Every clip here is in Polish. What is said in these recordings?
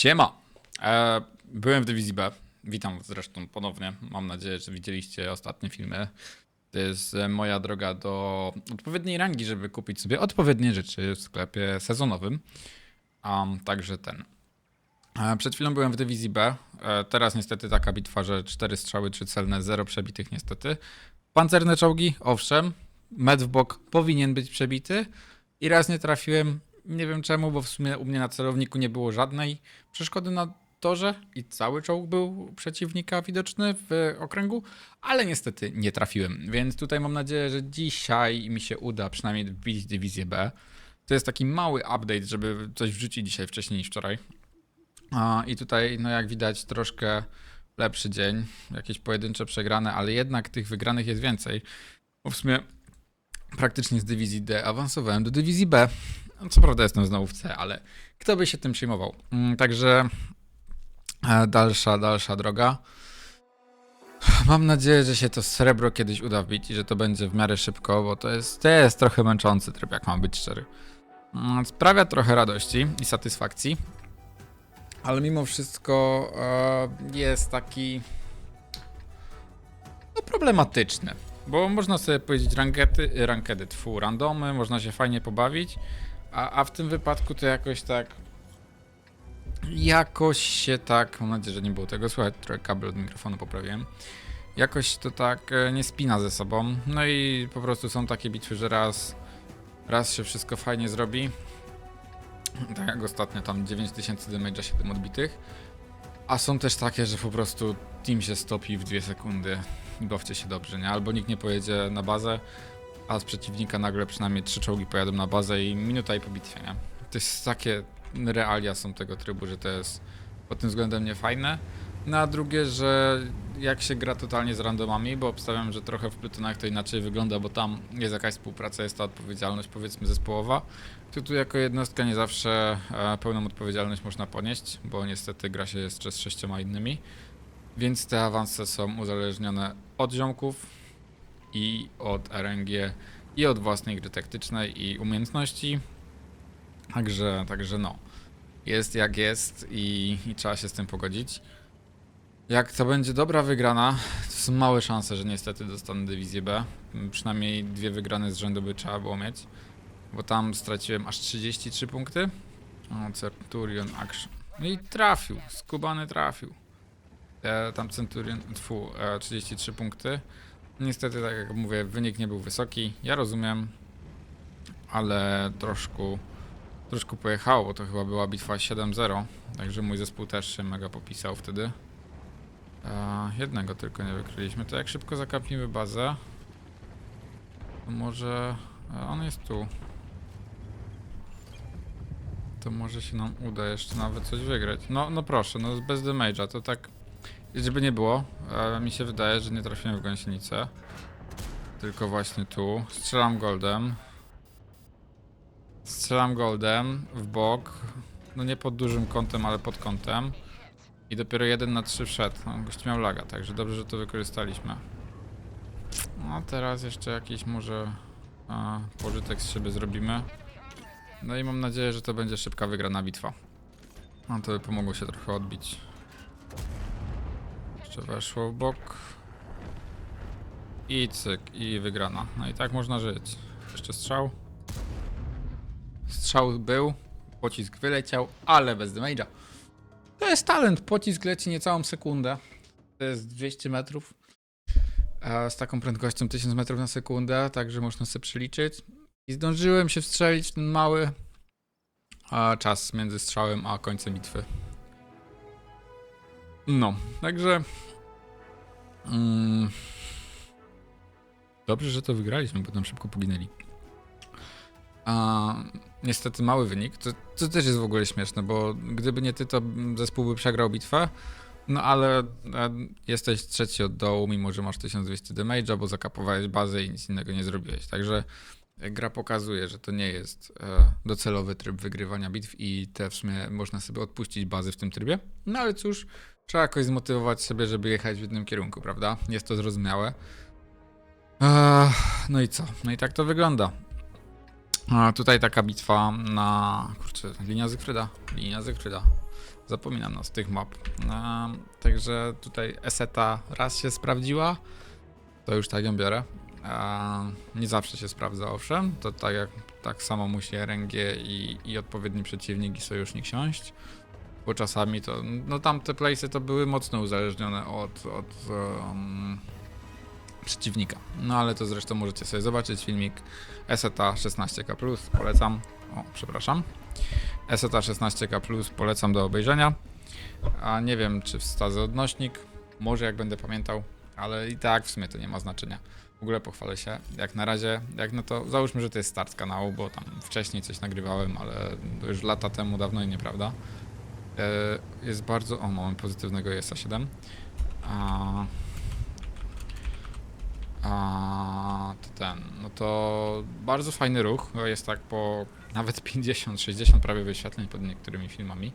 Siema! E, byłem w dywizji B. Witam zresztą ponownie. Mam nadzieję, że widzieliście ostatnie filmy. To jest e, moja droga do odpowiedniej rangi, żeby kupić sobie odpowiednie rzeczy w sklepie sezonowym. Um, także ten. E, przed chwilą byłem w dywizji B. Teraz niestety taka bitwa, że 4 strzały, 3 celne, 0 przebitych niestety. Pancerne czołgi, owszem. Med w bok powinien być przebity. I raz nie trafiłem, nie wiem czemu, bo w sumie u mnie na celowniku nie było żadnej przeszkody na torze i cały czołg był przeciwnika widoczny w okręgu, ale niestety nie trafiłem. Więc tutaj mam nadzieję, że dzisiaj mi się uda przynajmniej wbić dywizję B. To jest taki mały update, żeby coś wrzucić dzisiaj wcześniej niż wczoraj. I tutaj, no jak widać, troszkę lepszy dzień, jakieś pojedyncze przegrane, ale jednak tych wygranych jest więcej. Bo w sumie praktycznie z dywizji D awansowałem do dywizji B. No, Co prawda jestem znowu w C, ale kto by się tym przejmował? Mm, Także e, dalsza, dalsza droga. Mam nadzieję, że się to srebro kiedyś uda wbić i że to będzie w miarę szybko, bo to jest, to jest trochę męczący tryb, jak mam być szczery. Mm, Sprawia trochę radości i satysfakcji, ale mimo wszystko e, jest taki no, problematyczny. Bo można sobie powiedzieć rankedy, rankedy, tfu, randomy, można się fajnie pobawić, a, a w tym wypadku to jakoś tak. Jakoś się tak. Mam nadzieję, że nie było tego słychać. Trochę kabel od mikrofonu poprawiłem. Jakoś to tak e, nie spina ze sobą. No i po prostu są takie bitwy, że raz, raz się wszystko fajnie zrobi. Tak jak ostatnio tam 9000 damage'a 7 odbitych. A są też takie, że po prostu team się stopi w 2 sekundy bawcie się dobrze, nie? Albo nikt nie pojedzie na bazę, a z przeciwnika nagle przynajmniej trzy czołgi pojadą na bazę i minuta i po bitwie, nie? To jest takie realia są tego trybu, że to jest pod tym względem niefajne. No a drugie, że jak się gra totalnie z randomami, bo obstawiam, że trochę w Plutonach to inaczej wygląda, bo tam jest jakaś współpraca, jest ta odpowiedzialność powiedzmy zespołowa, to tu jako jednostka nie zawsze e, pełną odpowiedzialność można ponieść, bo niestety gra się jeszcze z sześcioma innymi. Więc te awanse są uzależnione od ziomków i od RNG i od własnej gry taktycznej i umiejętności. Także, także no. Jest jak jest i, i trzeba się z tym pogodzić. Jak to będzie dobra wygrana, to są małe szanse, że niestety dostanę dywizję B. Przynajmniej dwie wygrane z rzędu by trzeba było mieć. Bo tam straciłem aż 33 punkty. O, Centurion Action. No i trafił, skubany trafił. E, tam Centurion, tfu, e, 33 punkty. Niestety, tak jak mówię, wynik nie był wysoki. Ja rozumiem, ale troszkę, troszkę pojechało, bo to chyba była bitwa 7-0. Także mój zespół też się mega popisał wtedy. E, jednego tylko nie wykryliśmy. To jak szybko zakapnimy bazę, to może... E, on jest tu. To może się nam uda jeszcze nawet coś wygrać. No, no proszę, no bez damage'a, to tak... Żeby nie było, mi się wydaje, że nie trafiłem w gąsienicę. Tylko właśnie tu. Strzelam goldem. Strzelam goldem w bok. No nie pod dużym kątem, ale pod kątem. I dopiero jeden na trzy wszedł. No, gość miał laga, także dobrze, że to wykorzystaliśmy. No teraz jeszcze jakiś może a, pożytek z siebie zrobimy. No i mam nadzieję, że to będzie szybka wygrana bitwa. No to by pomogło się trochę odbić. Jeszcze weszło w bok. I cyk, i wygrana. No i tak można żyć. Jeszcze strzał. Strzał był, pocisk wyleciał, ale bez damage'a. To jest talent, pocisk leci niecałą sekundę. To jest 200 metrów. Z taką prędkością 1000 metrów na sekundę, także można sobie przeliczyć. I zdążyłem się wstrzelić w ten mały czas między strzałem a końcem bitwy. No, także. Mm, dobrze, że to wygraliśmy, bo tam szybko poginęli. A, niestety mały wynik. To, to też jest w ogóle śmieszne, bo gdyby nie ty, to zespół by przegrał bitwę. No ale e, jesteś trzeci od dołu, mimo że masz 1200 damage'a, bo zakapowałeś bazę i nic innego nie zrobiłeś. Także gra pokazuje, że to nie jest e, docelowy tryb wygrywania bitw i te w sumie można sobie odpuścić bazy w tym trybie. No ale cóż, trzeba jakoś zmotywować sobie, żeby jechać w jednym kierunku, prawda? Jest to zrozumiałe. No i co? No i tak to wygląda. A tutaj taka bitwa na. Kurczę, linia Zygfryda. Linia Zygfryda. Zapominam nas tych map. A, także tutaj Eseta raz się sprawdziła. To już tak ją biorę. Nie zawsze się sprawdza, owszem. To tak jak tak samo musi RNG i, i odpowiedni przeciwnik i sojusznik siąść. Bo czasami to. No tamte playsy to były mocno uzależnione od. od um, przeciwnika. No ale to zresztą możecie sobie zobaczyć filmik Eseta 16K+, polecam. O, przepraszam. Eseta 16K+, polecam do obejrzenia. A nie wiem, czy wstadzę odnośnik. Może jak będę pamiętał, ale i tak w sumie to nie ma znaczenia. W ogóle pochwalę się. Jak na razie, jak no to załóżmy, że to jest start kanału, bo tam wcześniej coś nagrywałem, ale już lata temu dawno i nieprawda. E, Jest bardzo. O, mamy pozytywnego ESA 7. A, a to ten, no to bardzo fajny ruch. No Jest tak po nawet 50, 60 prawie wyświetleń pod niektórymi filmami.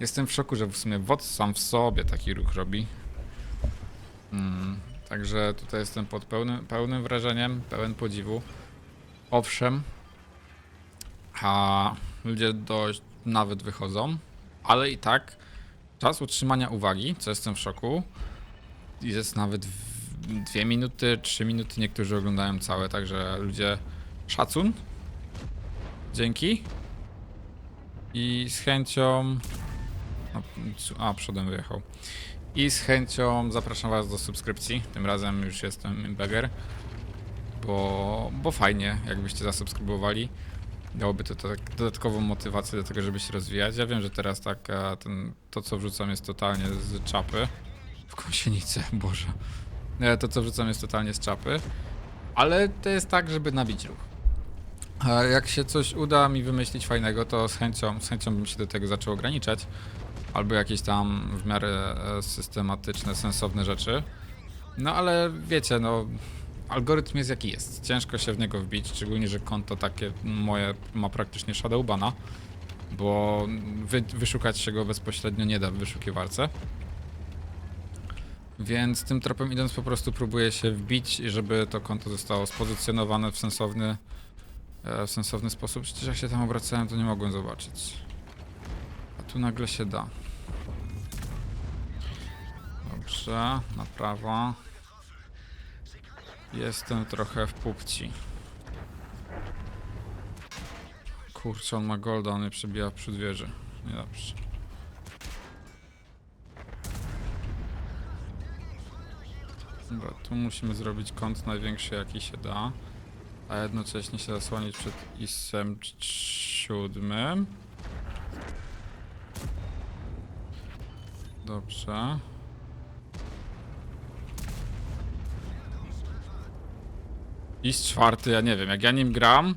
Jestem w szoku, że w sumie WOD sam w sobie taki ruch robi. Mm, także tutaj jestem pod pełnym, pełnym wrażeniem, pełen podziwu. Owszem, a ludzie dość nawet wychodzą, ale i tak czas utrzymania uwagi, co jestem w szoku, jest nawet dwie minuty, trzy minuty, niektórzy oglądają całe, także ludzie szacun. Dzięki. I z chęcią. no, A, przodem wyjechał. I z chęcią zapraszam Was do subskrypcji. Tym razem już jestem Beggar. Bo, bo fajnie, jakbyście zasubskrybowali. Dałoby to tak dodatkową motywację do tego, żeby się rozwijać. Ja wiem, że teraz tak ten, to, co wrzucam, jest totalnie z czapy. W kąsienicę, Boże. E, To, co wrzucam, jest totalnie z czapy. Ale to jest tak, żeby nabić ruch. A jak się coś uda mi wymyślić fajnego, to z chęcią, z chęcią bym się do tego zaczął ograniczać. Albo jakieś tam w miarę e, systematyczne, sensowne rzeczy. No ale wiecie, no algorytm jest jaki jest. Ciężko się w niego wbić, szczególnie, że konto takie moje ma praktycznie shadowbana, bo wy, wyszukać się go bezpośrednio nie da w wyszukiwarce. Więc tym tropem idąc po prostu próbuję się wbić, żeby to konto zostało spozycjonowane w sensowny, e, w sensowny sposób. Przecież jak się tam obracałem, to nie mogłem zobaczyć. A tu nagle się da. Dobrze, na prawo. Jestem trochę w pupci. Kurczę, on ma golda, on mnie przebija przed wieży. Niedobrze. Dobra, tu musimy zrobić kąt największy jaki się da, a jednocześnie się zasłonić przed ISem siódmym. Dobrze. IS czwarty, ja nie wiem, jak ja nim gram,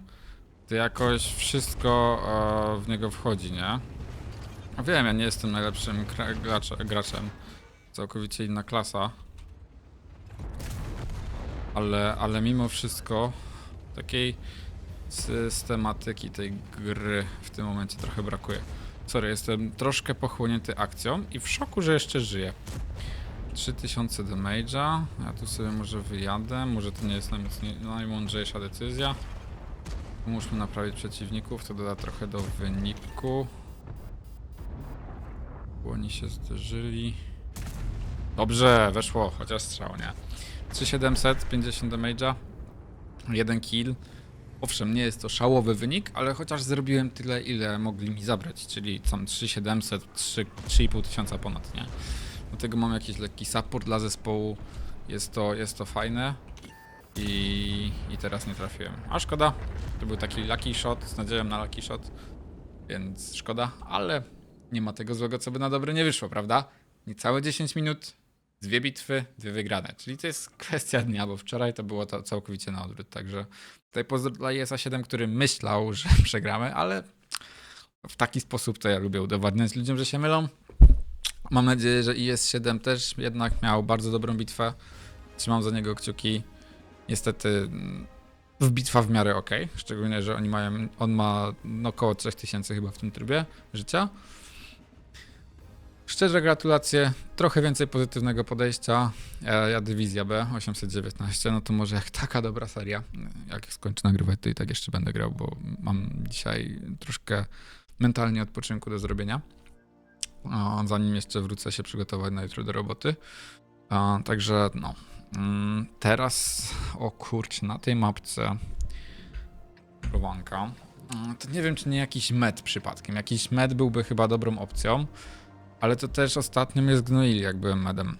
to jakoś wszystko e, w niego wchodzi, nie? A Wiem, ja nie jestem najlepszym graczem. Całkowicie inna klasa. Ale, ale mimo wszystko takiej systematyki tej gry w tym momencie trochę brakuje. Sorry, jestem troszkę pochłonięty akcją i w szoku, że jeszcze żyję. 3000 damage'a. Ja tu sobie może wyjadę. Może to nie jest najmądrzejsza decyzja. Pomóżmy naprawić przeciwników, to doda trochę do wyniku. Oni się zderzyli. Dobrze, weszło, chociaż strzał, nie? 3700, 50 damage'a, jeden kill. Owszem, nie jest to szałowy wynik, ale chociaż zrobiłem tyle, ile mogli mi zabrać, czyli tam 3700, 3 3,5 tysiąca ponad, nie? Do tego mam jakiś lekki support dla zespołu, jest to, jest to fajne i, i teraz nie trafiłem. A szkoda, to był taki lucky shot, z nadzieją na lucky shot, więc szkoda, ale nie ma tego złego, co by na dobre nie wyszło, prawda? Niecałe 10 minut, dwie bitwy, dwie wygrane. Czyli to jest kwestia dnia, bo wczoraj to było to całkowicie na odwrót. Także tutaj pozdro dla ESA 7, który myślał, że przegramy, ale w taki sposób to ja lubię udowadniać ludziom, że się mylą. Mam nadzieję, że IS 7 też jednak miał bardzo dobrą bitwę. Trzymam za niego kciuki. Niestety mm, w bitwa w miarę ok, szczególnie, że oni mają, on ma no, około 3000 chyba w tym trybie życia. Szczerze gratulacje, trochę więcej pozytywnego podejścia. E, ja Dywizja B 819, no to może jak taka dobra seria, jak skończę nagrywać, to i tak jeszcze będę grał, bo mam dzisiaj troszkę mentalnie odpoczynku do zrobienia. Zanim jeszcze wrócę się przygotować na jutro do roboty. A, także no. Mm, Teraz, o kurczę, na tej mapce Prowanka. Mm, To nie wiem, czy nie jakiś med przypadkiem. Jakiś med byłby chyba dobrą opcją, ale to też ostatnio mnie zgnoili, jak byłem medem.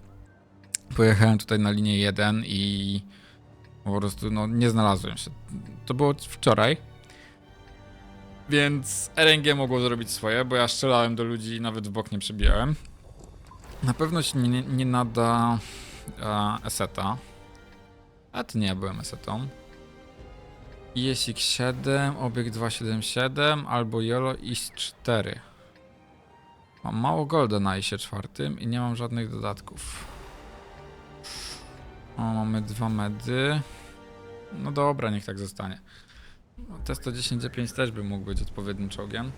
Pojechałem tutaj na linię 1 i po prostu no, nie znalazłem się. To było wczoraj. Więc RNG mogło zrobić swoje, bo ja strzelałem do ludzi i nawet w bok nie przebijałem. Na pewno się nie, nie nada e, eseta. A to nie ja byłem esetą. ISX 7, obiekt 277 albo YOLO IS 4. Mam mało golda na ISie 4 i nie mam żadnych dodatków. O, mamy dwa medy. No dobra, niech tak zostanie. No, T110 G5 też by mógł być odpowiednim czołgiem.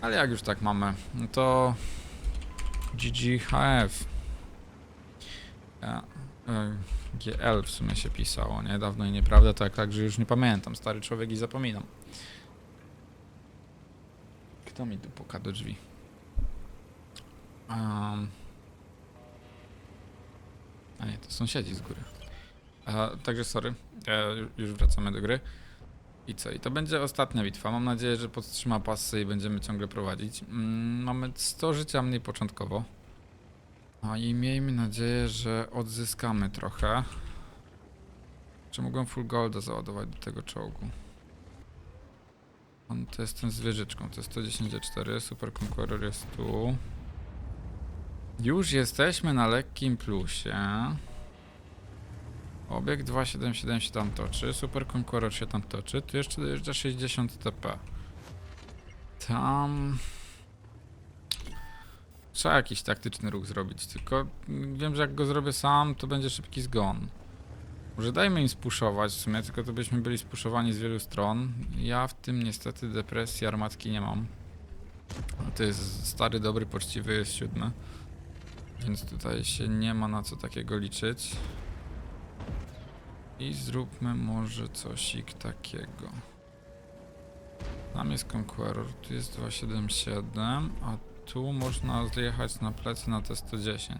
Ale jak już tak mamy, no to GGHF. Ja, e, GL w sumie się pisało, nie? Dawno i nieprawda, to tak, że już nie pamiętam. Stary człowiek i zapominam. Kto mi tu puka do drzwi? Um. A nie, to sąsiedzi z góry. E, także sorry, ju- już wracamy do gry. I co? I to będzie ostatnia bitwa. Mam nadzieję, że podtrzyma pasy i będziemy ciągle prowadzić. Mm, mamy 100 życia mniej początkowo. A i miejmy nadzieję, że odzyskamy trochę. Czy mogłem full golda załadować do tego czołgu? On to jest ten z wieżyczką, to jest 110 Super Conqueror jest tu. Już jesteśmy na lekkim plusie. Obiekt 277 się tam toczy, Super Conqueror się tam toczy, tu jeszcze dojeżdża 60 TP. Tam... Trzeba jakiś taktyczny ruch zrobić, tylko wiem, że jak go zrobię sam, to będzie szybki zgon. Może dajmy im spuszować w sumie, tylko to byśmy byli spuszowani z wielu stron. Ja w tym niestety depresji armatki nie mam. To jest stary, dobry, poczciwy, jest siódmy. Więc tutaj się nie ma na co takiego liczyć. I zróbmy może cosik takiego. Tam jest Conqueror, tu jest 277, a tu można zjechać na plecy na T110.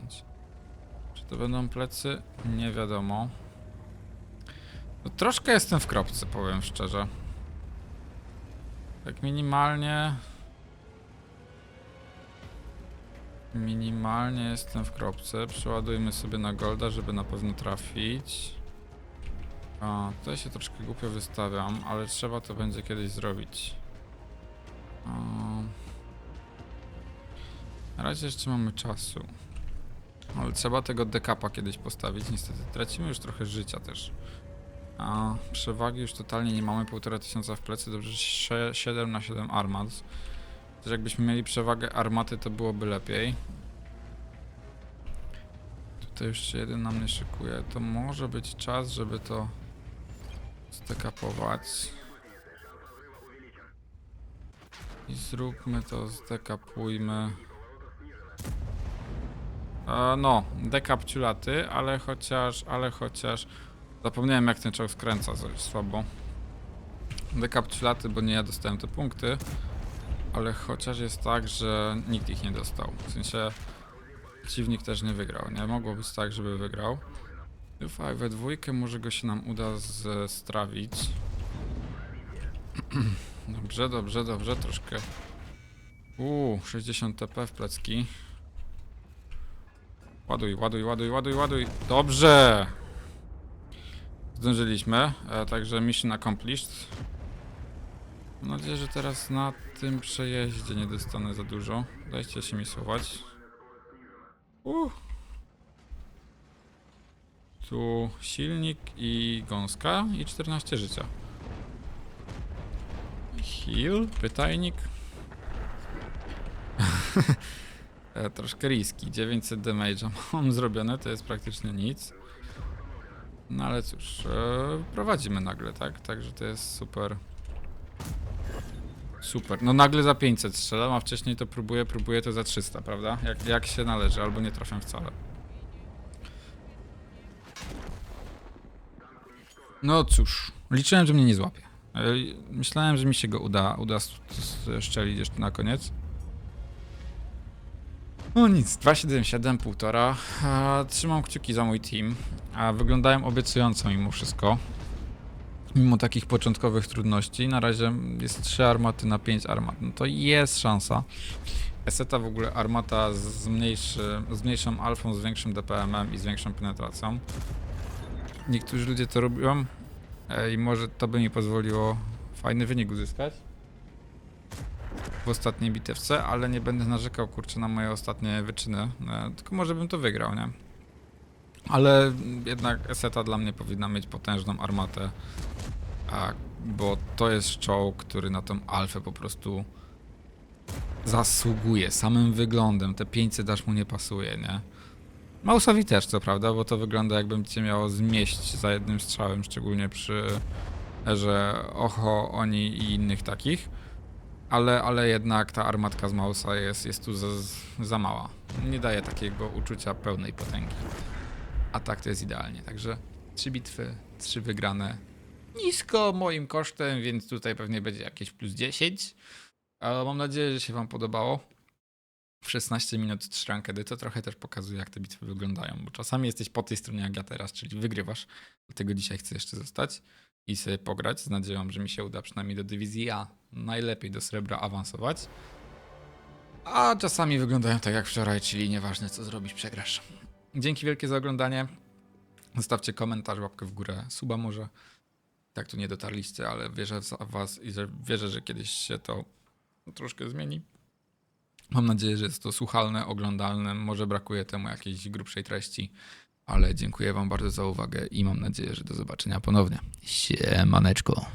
Czy to będą plecy? Nie wiadomo. No, troszkę jestem w kropce, powiem szczerze. Tak minimalnie... Minimalnie jestem w kropce. Przeładujmy sobie na golda, żeby na pewno trafić. A, tutaj się troszkę głupio wystawiam, ale trzeba to będzie kiedyś zrobić. A, na razie jeszcze mamy czasu. Ale trzeba tego dekapa kiedyś postawić, niestety. Tracimy już trochę życia też. A przewagi już totalnie nie mamy, półtora tysiąca w plecy, dobrze, że 7 na 7 armat. Też jakbyśmy mieli przewagę armaty, to byłoby lepiej. Tutaj już jeden na mnie szykuje. To może być czas, żeby to zdekapować. I zróbmy to, zdekapujmy. E, no, dekap ciulaty, ale chociaż, ale chociaż... Zapomniałem jak ten czołg skręca, słabo. Dekap ciulaty, bo nie ja dostałem te punkty. Ale chociaż jest tak, że nikt ich nie dostał. W sensie przeciwnik też nie wygrał. Nie mogło być tak, żeby wygrał. Ufaj, we dwójkę może go się nam uda zestrawić. Dobrze, dobrze, dobrze, troszkę. Uuu, 60 TP w plecki. Ładuj, ładuj, ładuj, ładuj, ładuj. Dobrze! Zdążyliśmy, e, także mission accomplished. Mam nadzieję, że teraz na tym przejeździe nie dostanę za dużo. Dajcie się mi słować. Uh. Tu silnik i gąska i 14 życia. Heal, pytajnik. e, troszkę riski. 900 damage'a mam zrobione, to jest praktycznie nic. No ale cóż, e, prowadzimy nagle, tak? Także to jest super. Super. No nagle za 500 strzelam, a wcześniej to próbuję, próbuję to za 300, prawda? Jak, jak się należy, albo nie trafiam wcale. No cóż, liczyłem, że mnie nie złapie. Ej, Myślałem, że mi się go uda, uda szczelić jeszcze na koniec. No nic, 277, półtora. A, Trzymam kciuki za mój team. A wyglądają obiecująco mimo wszystko. Mimo takich początkowych trudności. Na razie jest 3 armaty na 5 armat. No to jest szansa. Eseta w ogóle armata z, mniejszy, z mniejszą alfą, z większym DPM-em i z większą penetracją. Niektórzy ludzie to robią i może to by mi pozwoliło fajny wynik uzyskać w ostatniej bitewce, ale nie będę narzekał kurczę na moje ostatnie wyczyny, e, tylko może bym to wygrał, nie? Ale jednak Eseta dla mnie powinna mieć potężną armatę, a, bo to jest czołg, który na tą alfę po prostu zasługuje samym wyglądem. Te 500 aż mu nie pasuje, nie? Mausowi też, co prawda, bo to wygląda jakbym cię miało zmieść za jednym strzałem, szczególnie przy erze Oho, Oni i innych takich. Ale, ale jednak ta armatka z Mausa jest, jest tu za, za mała. Nie daje takiego uczucia pełnej potęgi. A tak to jest idealnie. Także trzy bitwy, trzy wygrane. Nisko moim kosztem, więc tutaj pewnie będzie jakieś plus 10. Ale mam nadzieję, że się Wam podobało. W 16 minut 3 rankedy to trochę też pokazuje, jak te bitwy wyglądają, bo czasami jesteś po tej stronie jak ja teraz, czyli wygrywasz. Dlatego dzisiaj chcę jeszcze zostać i sobie pograć z nadzieją, że mi się uda przynajmniej do dywizji A, najlepiej do srebra awansować. A czasami wyglądają tak jak wczoraj, czyli nieważne co zrobisz, przegrasz. Dzięki wielkie za oglądanie. Zostawcie komentarz, łapkę w górę, suba może. Tak tu nie dotarliście, ale wierzę w was i że wierzę, że kiedyś się to troszkę zmieni. Mam nadzieję, że jest to słuchalne, oglądalne. Może brakuje temu jakiejś grubszej treści, ale dziękuję Wam bardzo za uwagę i mam nadzieję, że do zobaczenia ponownie. Siemaneczko.